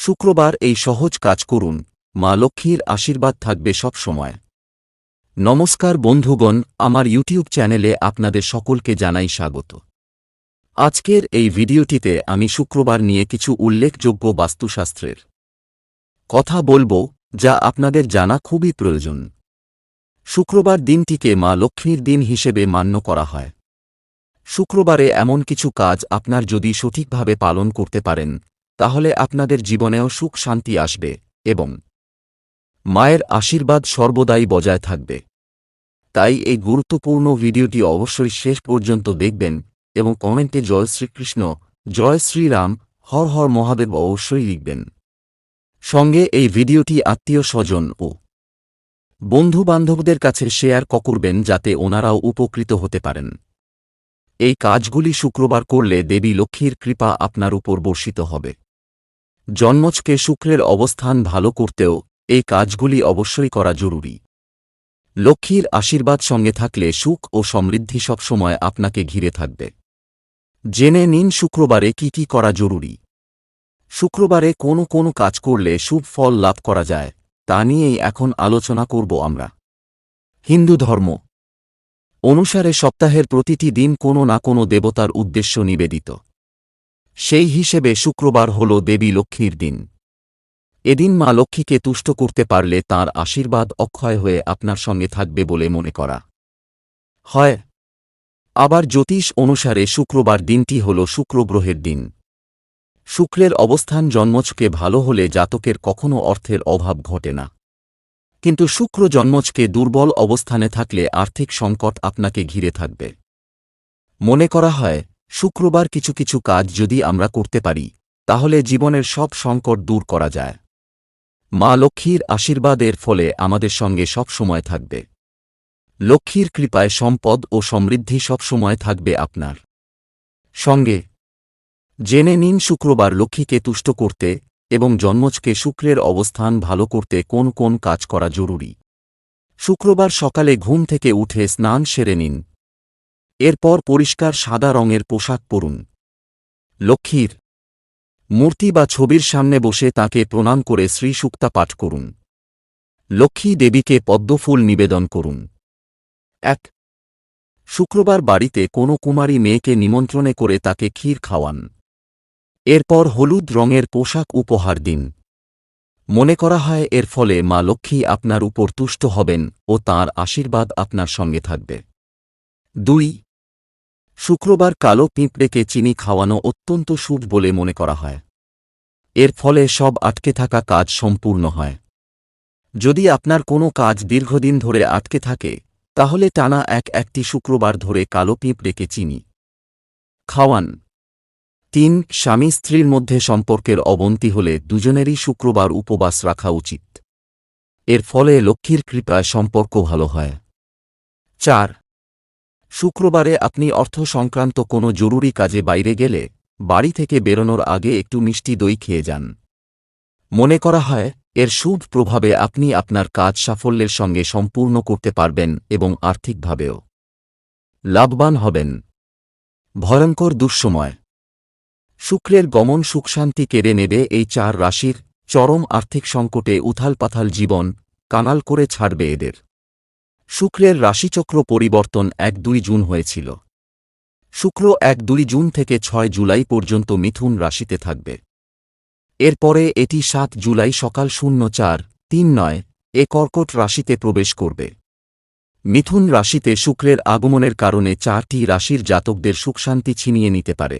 শুক্রবার এই সহজ কাজ করুন। মা লক্ষ্মীর আশীর্বাদ থাকবে সব সময়। নমস্কার বন্ধুগণ, আমার ইউটিউব চ্যানেলে আপনাদের সকলকে জানাই স্বাগত। আজকের এই ভিডিওটিতে আমি শুক্রবার নিয়ে কিছু উল্লেখযোগ্য বাস্তুশাস্ত্রের কথা বলব, যা আপনাদের জানা খুবই প্রয়োজন। শুক্রবার দিনটিকে মা লক্ষ্মীর দিন হিসেবে মান্য করা হয়। শুক্রবারে এমন কিছু কাজ আপনার যদি সঠিকভাবে পালন করতে পারেন তাহলে আপনাদের জীবনেও সুখ শান্তি আসবে এবং মায়ের আশীর্বাদ সর্বদাই বজায় থাকবে। তাই এই গুরুত্বপূর্ণ ভিডিওটি অবশ্যই শেষ পর্যন্ত দেখবেন এবং কমেন্টে জয় শ্রীকৃষ্ণ, জয় শ্রীরাম, হর হর মহাদেব অবশ্যই লিখবেন। সঙ্গে এই ভিডিওটি আত্মীয় স্বজন ও বন্ধু বান্ধবদের কাছে শেয়ার করবেন যাতে ওনারাও উপকৃত হতে পারেন। এই কাজগুলি শুক্রবার করলে দেবী লক্ষ্মীর কৃপা আপনার উপর বর্ষিত হবে। জন্মজকে শুক্রের অবস্থান ভালো করতেও এই কাজগুলি অবশ্যই করা জরুরি। লক্ষ্মীর আশীর্বাদ সঙ্গে থাকলে সুখ ও সমৃদ্ধি সবসময় আপনাকে ঘিরে থাকবে। জেনে নিন শুক্রবারে কি কি করা জরুরি। শুক্রবারে কোনো কোনো কাজ করলে শুভ ফল লাভ করা যায়, তা নিয়েই এখন আলোচনা করব আমরা। হিন্দু ধর্ম। অনুসারে সপ্তাহের প্রতিটি দিন কোনো না কোনো দেবতার উদ্দেশ্য নিবেদিত। সেই হিসেবে শুক্রবার হল দেবী লক্ষ্মীর দিন। এদিন মা লক্ষ্মীকে তুষ্ট করতে পারলে তার আশীর্বাদ অক্ষয় হয়ে আপনার সঙ্গে থাকবে বলে মনে করা হয়। আবার জ্যোতিষ অনুসারে শুক্রবার দিনটি হল শুক্রগ্রহের দিন। শুক্রের অবস্থান জন্মজকে ভালো হলে জাতকের কখনও অর্থের অভাব ঘটে না। কিন্তু শুক্র জন্মজকে দুর্বল অবস্থানে থাকলে আর্থিক সংকট আপনাকে ঘিরে থাকবে। মনে করা হয় শুক্রবার কিছু কিছু কাজ যদি আমরা করতে পারি, তাহলে জীবনের সব সংকট দূর করা যায়। মা লক্ষ্মীর আশীর্বাদের ফলে আমাদের সঙ্গে সব সময় থাকবে। লক্ষ্মীর কৃপায় সম্পদ ও সমৃদ্ধি সব সময় থাকবে আপনার। সঙ্গে, জেনে নিন শুক্রবার লক্ষ্মীকে তুষ্ট করতে এবং জন্মজকে শুক্রের অবস্থান ভালো করতে কোন কোন কাজ করা জরুরি। শুক্রবার সকালে ঘুম থেকে উঠে স্নান সেরে নিন। এরপর পরিষ্কার সাদা রঙের পোশাক পরুন। লক্ষ্মীর মূর্তি বা ছবির সামনে বসে তাকে প্রণাম করে শ্রীসুক্তা পাঠ করুন। লক্ষ্মী দেবীকে পদ্মফুল নিবেদন করুন। এক, শুক্রবার বাড়িতে কোনো কুমারী মেয়েকে নিমন্ত্রণে করে তাকে ক্ষীর খাওয়ান। এরপর হলুদ রঙের পোশাক উপহার দিন। মনে করা হয়, এর ফলে মা লক্ষ্মী আপনার উপর তুষ্ট হবেন ও তার আশীর্বাদ আপনার সঙ্গে থাকবে। দুই শুক্রবার কালো পিঁপড়েকে চিনি খাওয়ানো অত্যন্ত শুভ বলে মনে করা হয়। এর ফলে সব আটকে থাকা কাজ সম্পূর্ণ হয়। যদি আপনার কোনো কাজ দীর্ঘদিন ধরে আটকে থাকে, তাহলে টানা এক একটি শুক্রবার ধরে কালো পিঁপড়েকে চিনি। খাওয়ান। তিন, স্বামী স্ত্রীর মধ্যে সম্পর্কের অবনতি হলে দুজনেরই শুক্রবার উপবাস রাখা উচিত। এর ফলে লক্ষ্মীর কৃপায় সম্পর্ক ভালো হয়। চার শুক্রবারে আপনি অর্থ সংক্রান্ত কোনো জরুরি কাজে বাইরে গেলে বাড়ি থেকে বেরোনোর আগে একটু মিষ্টি দই খেয়ে যান। মনে করা হয়, এর শুভ প্রভাবে আপনি আপনার কাজ সাফল্যের সঙ্গে সম্পূর্ণ করতে পারবেন এবং আর্থিকভাবেও লাভবান হবেন। ভয়ঙ্কর দুঃসময়। শুক্রের গমন সুখশান্তি কেড়ে নেবে এই চার রাশির চরম আর্থিক সংকটে উথালপাথাল জীবন কানাল করে ছাড়বে এদের। শুক্রের রাশিচক্র পরিবর্তন এক দুই জুন হয়েছিল। শুক্র এক দুই জুন থেকে ছয় জুলাই পর্যন্ত মিথুন রাশিতে থাকবে। এরপরে এটি সাত জুলাই সকাল শূন্য চার, তিন নয়, এ কর্কট রাশিতে প্রবেশ করবে। মিথুন রাশিতে শুক্রের আগমনের কারণে চারটি রাশির জাতকদের সুখশান্তি ছিনিয়ে নিতে পারে।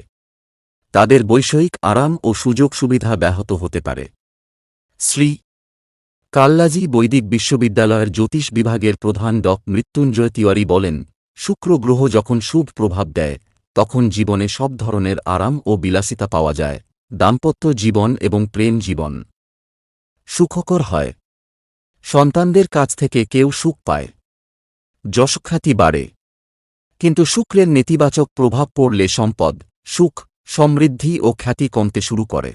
তাদের বৈষয়িক আরাম ও সুযোগ সুবিধা ব্যাহত হতে পারে। শ্রী কাল্লাজি বৈদিক বিশ্ববিদ্যালয়ের জ্যোতিষ বিভাগের প্রধান ড. মৃত্যুঞ্জয় তিওয়ারি বলেন, শুক্র গ্রহ যখন শুভ প্রভাব দেয়, তখন জীবনে সব ধরনের আরাম ও বিলাসিতা পাওয়া যায়, দাম্পত্য জীবন এবং প্রেম জীবন। সুখকর হয়। সন্তানদের কাছ থেকে কেউ সুখ পায়। যশখ্যাতি বাড়ে। কিন্তু শুক্রের নেতিবাচক প্রভাব পড়লে সম্পদ, সুখ, সমৃদ্ধি ও খ্যাতি কমতে শুরু করে।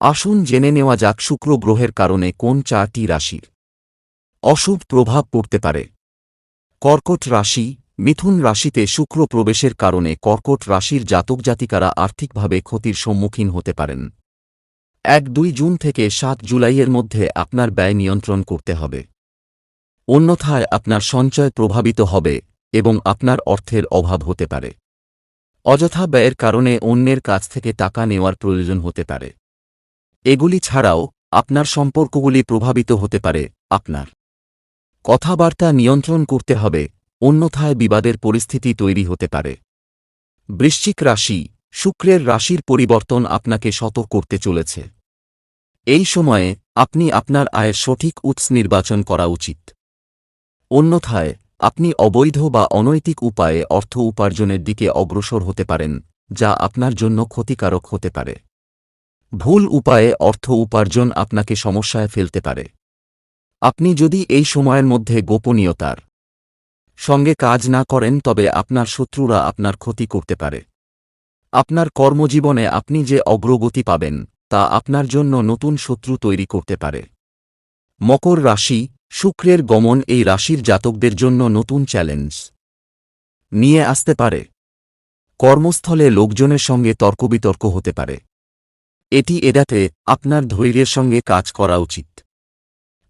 আসুন জেনে নেওয়া যাক শুক্র গ্রহের কারণে কোন চারটি রাশির অশুভ প্রভাব পড়তে পারে। কর্কট রাশি, মিথুন রাশিতে শুক্র প্রবেশের কারণে কর্কট রাশির জাতক জাতিকারা আর্থিকভাবে ক্ষতির সম্মুখীন হতে পারেন। এক দুই জুন থেকে সাত জুলাইয়ের মধ্যে আপনার ব্যয় নিয়ন্ত্রণ করতে হবে। অন্যথায় আপনার সঞ্চয় প্রভাবিত হবে এবং আপনার অর্থের অভাব হতে পারে। অযথা ব্যয়ের কারণে অন্যের কাছ থেকে টাকা নেওয়ার প্রয়োজন হতে পারে। এগুলি ছাড়াও, আপনার সম্পর্কগুলি প্রভাবিত হতে পারে, আপনার কথাবার্তা নিয়ন্ত্রণ করতে হবে, অন্যথায় বিবাদের পরিস্থিতি তৈরি হতে পারে। বৃশ্চিক রাশি, শুক্রের রাশির পরিবর্তন আপনাকে সতর্ক করতে চলেছে। এই সময়ে, আপনি আপনার আয়ের সঠিক উৎস নির্বাচন করা উচিত। অন্যথায়, আপনি অবৈধ বা অনৈতিক উপায়ে অর্থ উপার্জনের দিকে অগ্রসর হতে পারেন, যা আপনার জন্য ক্ষতিকারক হতে পারে। ভুল উপায়ে অর্থ উপার্জন আপনাকে সমস্যায় ফেলতে পারে। আপনি যদি এই সময়ের মধ্যে গোপনীয়তার সঙ্গে কাজ না করেন, তবে আপনার শত্রুরা আপনার ক্ষতি করতে পারে। আপনার কর্মজীবনে আপনি যে অগ্রগতি পাবেন, তা আপনার জন্য নতুন শত্রু তৈরি করতে পারে। মকর রাশি, শুক্রের গমন এই রাশির জাতকদের জন্য নতুন চ্যালেঞ্জ। নিয়ে আসতে পারে। কর্মস্থলে লোকজনের সঙ্গে তর্কবিতর্ক হতে পারে। এটি এড়াতে আপনার ধৈর্যের সঙ্গে কাজ করা উচিত।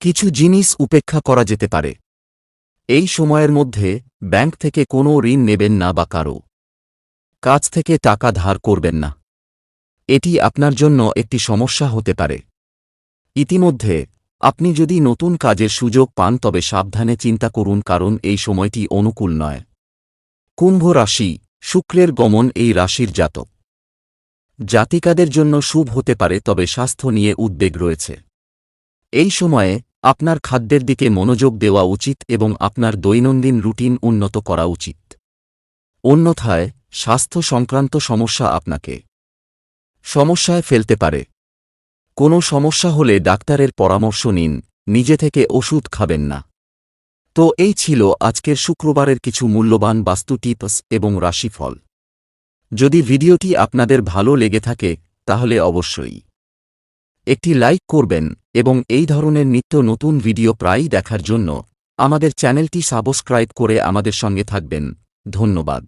কিছু জিনিস উপেক্ষা করা যেতে পারে। এই সময়ের মধ্যে ব্যাংক থেকে কোনো ঋণ নেবেন না বা কারও কাছ থেকে টাকা ধার করবেন না। এটি আপনার জন্য একটি সমস্যা হতে পারে। ইতিমধ্যে আপনি যদি নতুন কাজের সুযোগ পান তবে সাবধানে চিন্তা করুন কারণ এই সময়টি অনুকূল নয়। কুম্ভ রাশি, শুক্রের গমন এই রাশির জাতক। জাতিকাদের জন্য শুভ হতে পারে, তবে স্বাস্থ্য নিয়ে উদ্বেগ রয়েছে। এই সময়ে, আপনার খাদ্যের দিকে মনোযোগ দেওয়া উচিত এবং আপনার দৈনন্দিন রুটিন উন্নত করা উচিত। অন্যথায়, স্বাস্থ্য সংক্রান্ত সমস্যা আপনাকে সমস্যায় ফেলতে পারে। কোনো সমস্যা হলে ডাক্তারের পরামর্শ নিন, নিজে থেকে ওষুধ খাবেন না। তো এই ছিল আজকের শুক্রবারের কিছু মূল্যবান বাস্তু টিপস এবং রাশিফল। যদি ভিডিওটি আপনাদের ভালো লেগে থাকে, তাহলে অবশ্যই একটি লাইক করবেন এবং এই ধরনের নিত্য নতুন ভিডিও প্রায়ই দেখার জন্য আমাদের চ্যানেলটি সাবস্ক্রাইব করে আমাদের সঙ্গে থাকবেন। ধন্যবাদ।